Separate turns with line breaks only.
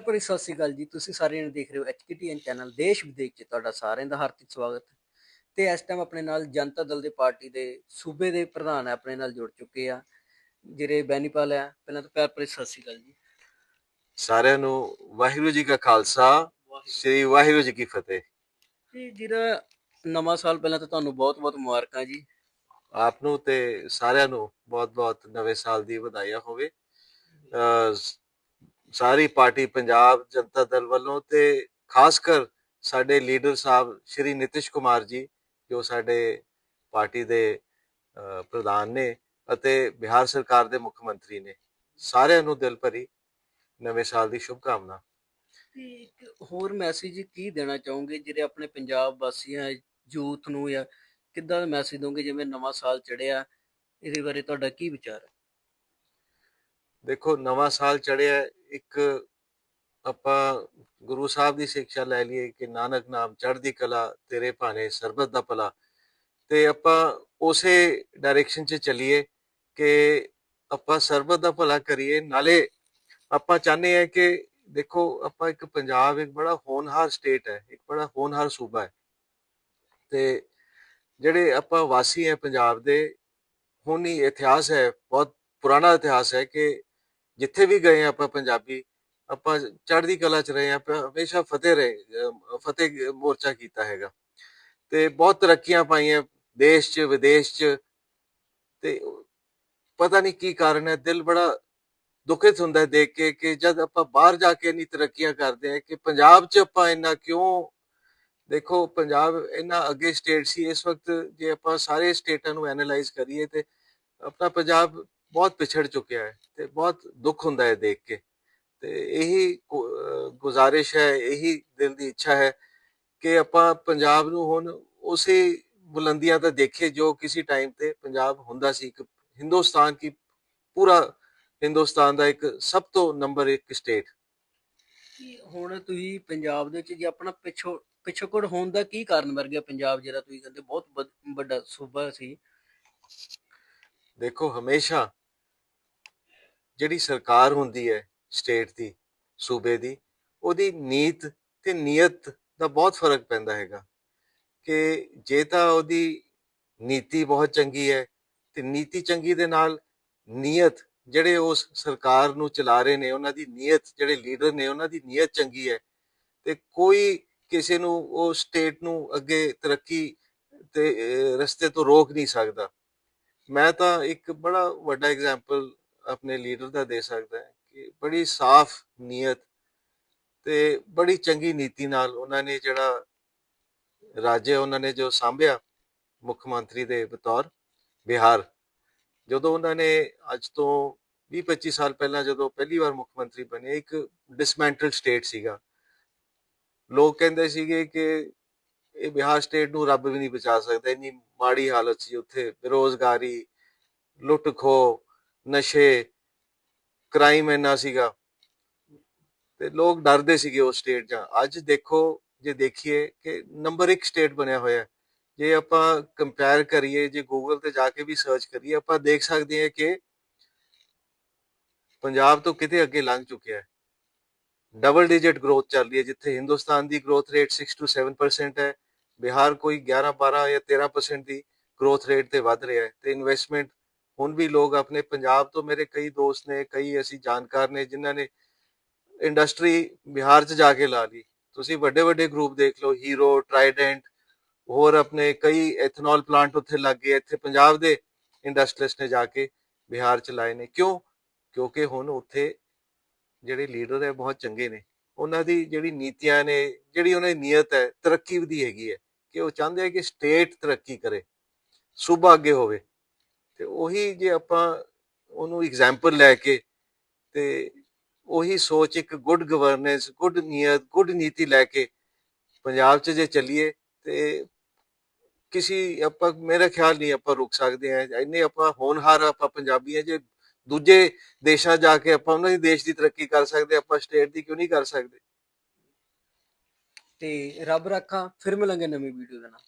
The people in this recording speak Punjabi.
ਸਤਿ ਸ਼੍ਰੀ ਅਕਾਲ ਜੀ। ਤੁਸੀਂ ਸਾਰੇ ਜਣੇ ਦੇਖ ਰਹੇ ਹੋ ਐਚਕੇਟੀਐਨ ਚੈਨਲ ਦੇਸ਼ ਵਿਦੇਸ਼ 'ਚ ਤੁਹਾਡਾ ਸਾਰਿਆਂ ਦਾ ਹਾਰਦਿਕ ਸਵਾਗਤ। ਤੇ ਇਸ ਟਾਈਮ ਆਪਣੇ ਨਾਲ ਜਨਤਾ ਦਲ ਦੇ ਪਾਰਟੀ ਦੇ ਸੂਬੇ ਦੇ ਪ੍ਰਧਾਨ ਆਪਣੇ ਨਾਲ ਜੁੜ ਚੁੱਕੇ ਆ। ਜਿਹੜੇ ਬੈਨੀਪਾਲ ਆ ਪਹਿਲਾਂ ਤਾਂ ਪਿਆਰ ਭਰੀ ਸਤਿ ਸ਼੍ਰੀ ਅਕਾਲ ਜੀ।
ਸਾਰਿਆਂ ਨੂੰ ਵਾਹਿਗੁਰੂ ਜੀ ਕਾ ਖਾਲਸਾ ਸ੍ਰੀ ਵਾਹਿਗੁਰੂ ਜੀ ਕੀ ਫਤਿਹ।
ਤੇ ਜਿਹੜਾ ਨਵਾਂ ਸਾਲ ਪਹਿਲਾਂ ਤਾਂ ਤੁਹਾਨੂੰ ਬਹੁਤ-ਬਹੁਤ ਮੁਬਾਰਕਾਂ ਜੀ।
ਆਪ ਨੂੰ ਤੇ ਸਾਰਿਆਂ ਨੂੰ ਬਹੁਤ-ਬਹੁਤ ਨਵੇਂ ਸਾਲ ਦੀ ਵਧਾਈਆਂ ਹੋਵੇ। ਸਾਰੀ ਪਾਰਟੀ ਪੰਜਾਬ ਜਨਤਾ ਦਲ ਵੱਲੋਂ ਤੇ ਖਾਸ ਕਰ ਸਾਡੇ ਲੀਡਰ ਸਾਹਿਬ ਸ਼੍ਰੀ ਨਿਤਿਸ਼ ਕੁਮਾਰ ਜੀ ਜੋ ਸਾਡੇ ਪਾਰਟੀ ਦੇ ਪ੍ਰਧਾਨ ਨੇ ਅਤੇ ਬਿਹਾਰ ਸਰਕਾਰ ਦੇ ਮੁੱਖ ਮੰਤਰੀ ਨੇ ਸਾਰਿਆਂ ਨੂੰ ਦਿਲ ਭਰੀ ਨਵੇਂ ਸਾਲ ਦੀ ਸ਼ੁਭ ਕਾਮਨਾ
ਤੇ ਇੱਕ ਹੋਰ ਮੈਸੇਜ ਕੀ ਦੇਣਾ ਚਾਹੋਗੇ ਜਿਹੜੇ ਆਪਣੇ ਪੰਜਾਬ ਵਾਸੀਆਂ ਯੂਥ ਨੂੰ ਜਾਂ ਕਿੱਦਾਂ ਦਾ ਮੈਸੇਜ ਦੋਗੇ ਜਿਵੇਂ ਨਵਾਂ ਸਾਲ ਚੜਿਆ ਇਹਦੇ ਬਾਰੇ ਤੁਹਾਡਾ ਕੀ ਵਿਚਾਰ ਹੈ?
ਦੇਖੋ ਨਵਾਂ ਸਾਲ ਚੜਿਆ ਇੱਕ ਆਪਾਂ ਗੁਰੂ ਸਾਹਿਬ ਦੀ ਸਿੱਖਿਆ ਲੈ ਲਈਏ ਕਿ ਨਾਨਕ ਨਾਮ ਚੜ੍ਹਦੀ ਕਲਾ, ਤੇਰੇ ਭਾਣੇ ਸਰਬਤ ਦਾ ਭਲਾ। ਤੇ ਆਪਾਂ ਉਸੇ ਡਾਇਰੈਕਸ਼ਨ 'ਚ ਚੱਲੀਏ ਕਿ ਆਪਾਂ ਸਰਬਤ ਦਾ ਭਲਾ ਕਰੀਏ। ਨਾਲੇ ਆਪਾਂ ਚਾਹੁੰਦੇ ਹਾਂ ਕਿ ਦੇਖੋ, ਆਪਾਂ ਇੱਕ ਪੰਜਾਬ ਇੱਕ ਬੜਾ ਹੋਣਹਾਰ ਸਟੇਟ ਹੈ, ਇੱਕ ਬੜਾ ਹੋਣਹਾਰ ਸੂਬਾ ਹੈ। ਤੇ ਜਿਹੜੇ ਆਪਾਂ ਵਾਸੀ ਹੈ ਪੰਜਾਬ ਦੇ, ਹੁਣ ਹੀ ਇਤਿਹਾਸ ਹੈ, ਬਹੁਤ ਪੁਰਾਣਾ ਇਤਿਹਾਸ ਹੈ ਕਿ ਜਿੱਥੇ ਵੀ ਗਏ ਆਪਾਂ ਪੰਜਾਬੀ, ਆਪਾਂ ਚੜ੍ਹਦੀ ਕਲਾ ਚ ਰਹੇ ਹਾਂ, ਆਪਾਂ ਹਮੇਸ਼ਾ ਫਤਿਹ ਰਹੇ ਫਤਿਹ ਮੋਰਚਾ ਕੀਤਾ ਹੈਗਾ। ਤੇ ਬਹੁਤ ਤਰੱਕੀਆਂ ਪਾਈਆਂ ਦੇਸ਼ 'ਚ, ਵਿਦੇਸ਼ 'ਚ, ਤੇ ਪਤਾ ਨਹੀਂ ਕੀ ਕਾਰਨ ਹੈ, ਦਿਲ ਬੜਾ ਦੁਖਿਤ ਹੁੰਦਾ ਹੈ ਦੇਖ ਕੇ, ਕਿ ਜਦ ਆਪਾਂ ਬਾਹਰ ਜਾ ਕੇ ਇੰਨੀ ਤਰੱਕੀਆਂ ਕਰਦੇ ਹਾਂ ਕਿ ਪੰਜਾਬ 'ਚ ਆਪਾਂ ਇੰਨਾ ਕਿਉਂ, ਦੇਖੋ ਪੰਜਾਬ ਇੰਨਾ ਅੱਗੇ ਸਟੇਟ ਸੀ, ਇਸ ਵਕਤ ਜੇ ਆਪਾਂ ਸਾਰੇ ਸਟੇਟਾਂ ਨੂੰ ਐਨਾਲਾਈਜ਼ ਕਰੀਏ ਤੇ ਆਪਣਾ ਪੰਜਾਬ ਬਹੁਤ ਪਿਛੜ ਚੁੱਕਿਆ ਹੈ ਤੇ ਬਹੁਤ ਦੁੱਖ ਹੁੰਦਾ ਹੈ ਦੇਖ ਕੇ। ਤੇ ਇਹੀ ਗੁਜ਼ਾਰਿਸ਼ ਹੈ ਇਹੀ ਦਿਲ ਦੀ ਇੱਛਾ ਹੈ ਕਿ ਆਪਾਂ ਪੰਜਾਬ ਨੂੰ ਹੁਣ ਉਸੇ ਬੁਲੰਦੀਆਂ ਤੇ ਦੇਖੇ ਜੋ ਕਿਸੇ ਟਾਈਮ ਤੇ ਪੰਜਾਬ ਹੁੰਦਾ ਸੀ। ਇੱਕ ਹਿੰਦੁਸਤਾਨ ਕੀ ਪੂਰਾ ਹਿੰਦੁਸਤਾਨ ਦਾ ਇੱਕ ਸਭ ਤੋਂ ਨੰਬਰ 1 ਸਟੇਟ।
ਕਿ ਹੁਣ ਤੁਸੀਂ ਪੰਜਾਬ ਦੇ ਵਿੱਚ ਜੇ ਆਪਣਾ ਪਿਛੋ ਪਿਛੋਕੜ ਹੋਣ ਦਾ ਕੀ ਕਾਰਨ ਬਣ ਗਿਆ ਪੰਜਾਬ ਜਿਹੜਾ ਤੁਸੀਂ ਕਹਿੰਦੇ ਬਹੁਤ ਵੱਡਾ ਸੂਬਾ ਸੀ?
ਦੇਖੋ ਹਮੇਸ਼ਾ ਜਿਹੜੀ ਸਰਕਾਰ ਹੁੰਦੀ ਹੈ ਸਟੇਟ ਦੀ, ਸੂਬੇ ਦੀ, ਉਹਦੀ ਨੀਤ ਤੇ ਨੀਅਤ ਦਾ ਬਹੁਤ ਫ਼ਰਕ ਪੈਂਦਾ ਹੈਗਾ ਕਿ ਜੇ ਤਾਂ ਉਹਦੀ ਨੀਤੀ ਬਹੁਤ ਚੰਗੀ ਹੈ ਤੇ ਨੀਤੀ ਚੰਗੀ ਦੇ ਨਾਲ ਨੀਅਤ ਜਿਹੜੇ ਉਸ ਸਰਕਾਰ ਨੂੰ ਚਲਾ ਰਹੇ ਨੇ, ਉਹਨਾਂ ਦੀ ਨੀਅਤ ਜਿਹੜੇ ਲੀਡਰ ਨੇ, ਉਹਨਾਂ ਦੀ ਨੀਅਤ ਚੰਗੀ ਹੈ ਤੇ ਕੋਈ ਕਿਸੇ ਨੂੰ ਉਹ ਸਟੇਟ ਨੂੰ ਅੱਗੇ ਤਰੱਕੀ ਤੇ ਰਸਤੇ ਤੋਂ ਰੋਕ ਨਹੀਂ ਸਕਦਾ। ਮੈਂ ਤਾਂ ਇੱਕ ਬੜਾ ਵੱਡਾ ਐਗਜ਼ਾਮਪਲ ਆਪਣੇ ਲੀਡਰ ਦਾ ਦੇ ਸਕਦਾ ਹਾਂ ਕਿ ਬੜੀ ਸਾਫ਼ ਨੀਅਤ ਤੇ ਬੜੀ ਚੰਗੀ ਨੀਤੀ ਨਾਲ ਉਹਨਾਂ ਨੇ ਜਿਹੜਾ ਰਾਜ ਉਹਨਾਂ ਨੇ ਜੋ ਸੰਭਿਆ ਮੁੱਖ ਮੰਤਰੀ ਦੇ ਬਤੌਰ ਬਿਹਾਰ, ਜਦੋਂ ਉਹਨਾਂ ਨੇ ਅੱਜ ਤੋਂ 20-25 ਸਾਲ ਪਹਿਲਾਂ ਜਦੋਂ ਪਹਿਲੀ ਵਾਰ ਮੁੱਖ ਮੰਤਰੀ ਬਣੇ, ਇੱਕ ਡਿਸਮੈਂਟਲ ਸਟੇਟ ਸੀਗਾ। ਲੋਕ ਕਹਿੰਦੇ ਸੀਗੇ ਕਿ ਇਹ ਬਿਹਾਰ ਸਟੇਟ ਨੂੰ ਰੱਬ ਵੀ ਨਹੀਂ ਬਚਾ ਸਕਦਾ, ਇੰਨੀ ਮਾੜੀ ਹਾਲਤ ਸੀ ਉੱਥੇ, ਬੇਰੋਜ਼ਗਾਰੀ ਲੁੱਟ ਖੋ ਨਸ਼ੇ ਕ੍ਰਾਈਮ ਇੰਨਾ ਸੀਗਾ। ਤੇ ਲੋਕ ਡਰਦੇ ਸੀਗੇ ਉਸ ਸਟੇਟ ਜਾਂ। ਅੱਜ ਦੇਖੋ, ਜੇ ਦੇਖੀਏ ਕਿ ਨੰਬਰ 1 ਸਟੇਟ ਬਣਿਆ ਹੋਇਆ ਹੈ। ਜੇ ਆਪਾਂ ਕੰਪੇਅਰ ਕਰੀਏ, ਜੇ ਗੂਗਲ ਤੇ ਜਾ ਕੇ ਵੀ ਸਰਚ ਕਰੀਏ, ਆਪਾਂ ਦੇਖ ਸਕਦੇ ਹਾਂ ਕਿ ਪੰਜਾਬ ਤੋਂ ਕਿਤੇ ਅੱਗੇ ਲੰਘ ਚੁੱਕਿਆ ਹੈ। ਡਬਲ ਡਿਜਿਟ ਗਰੋਥ ਚੱਲ ਰਹੀ ਹੈ, ਜਿੱਥੇ ਹਿੰਦੁਸਤਾਨ ਦੀ ਗਰੋਥ ਰੇਟ 6 ਤੋਂ 7% ਹੈ। ਬਿਹਾਰ ਕੋਈ 11 12 ਜਾਂ 13% ਦੀ ਗਰੋਥ ਰੇਟ ਤੇ ਵੱਧ ਰਿਹਾ ਹੈ। ਤੇ ਇਨਵੈਸਟਮੈਂਟ ਹੁਣ ਵੀ ਲੋਕ ਆਪਣੇ ਪੰਜਾਬ ਤੋਂ ਮੇਰੇ ਕਈ ਦੋਸਤ ਨੇ, ਕਈ ਐਸੀ ਜਾਣਕਾਰ ਨੇ, ਜਿਨ੍ਹਾਂ ਨੇ ਇੰਡਸਟਰੀ ਬਿਹਾਰ 'ਚ ਜਾ ਕੇ ਲਾ ਲਈ। ਤੁਸੀਂ ਵੱਡੇ ਵੱਡੇ ਗਰੁੱਪ ਦੇਖ ਲਓ ਹੀਰੋ ਟਰਾਈਡੈਂਟ ਹੋਰ ਆਪਣੇ ਕਈ ਐਥਨੋਲ ਪਲਾਂਟ ਉੱਥੇ ਲੱਗ ਗਏ, ਇੱਥੇ ਪੰਜਾਬ ਦੇ ਇੰਡਸਟਰੀਸਟ ਨੇ ਜਾ ਕੇ ਬਿਹਾਰ 'ਚ ਲਾਏ ਨੇ। ਕਿਉਂ? ਕਿਉਂਕਿ ਹੁਣ ਉੱਥੇ ਜਿਹੜੇ ਲੀਡਰ ਹੈ, ਬਹੁਤ ਚੰਗੇ ਨੇ। ਉਹਨਾਂ ਦੀ ਜਿਹੜੀ ਨੀਤੀਆਂ ਨੇ, ਜਿਹੜੀ ਉਹਨਾਂ ਦੀ ਨੀਅਤ ਹੈ, ਤਰੱਕੀ ਦੀ ਹੈਗੀ ਹੈ ਕਿ ਉਹ ਚਾਹੁੰਦੇ ਆ ਕਿ ਸਟੇਟ ਤਰੱਕੀ ਕਰੇ, ਸੂਬਾ ਅੱਗੇ ਹੋਵੇ। ਤੇ ਉਹੀ ਜੇ ਆਪਾਂ ਉਹਨੂੰ ਐਗਜ਼ਾਮਪਲ ਲੈ ਕੇ ਤੇ ਉਹੀ ਸੋਚ ਇੱਕ ਗੁੱਡ ਗਵਰਨੈਂਸ ਗੁੱਡ ਨੀਅਤ ਗੁੱਡ ਨੀਤੀ ਲੈ ਕੇ ਪੰਜਾਬ 'ਚ ਜੇ ਚੱਲੀਏ ਤੇ ਕਿਸੇ ਆਪਾਂ, ਮੇਰਾ ਖਿਆਲ ਨਹੀਂ ਆਪਾਂ ਰੁਕ ਸਕਦੇ ਆ ਇੰਨੇ ਆਪਾਂ ਹੋਣਹਾਰ ਆਪਾਂ ਪੰਜਾਬੀ ਆ ਜੇ ਦੂਜੇ ਦੇਸ਼ਾਂ ਜਾ ਕੇ ਆਪਾਂ ਉਹਨਾਂ ਦੀ ਦੇਸ਼ ਦੀ ਤਰੱਕੀ ਕਰ ਸਕਦੇ, ਆਪਾਂ ਸਟੇਟ ਦੀ ਕਿਉਂ ਨਹੀਂ ਕਰ ਸਕਦੇ?
ਤੇ ਰੱਬ ਰੱਖਾਂ, ਫਿਰ ਮਿਲਾਂਗੇ ਨਵੀਂ ਵੀਡੀਓ ਦੇ ਨਾਲ।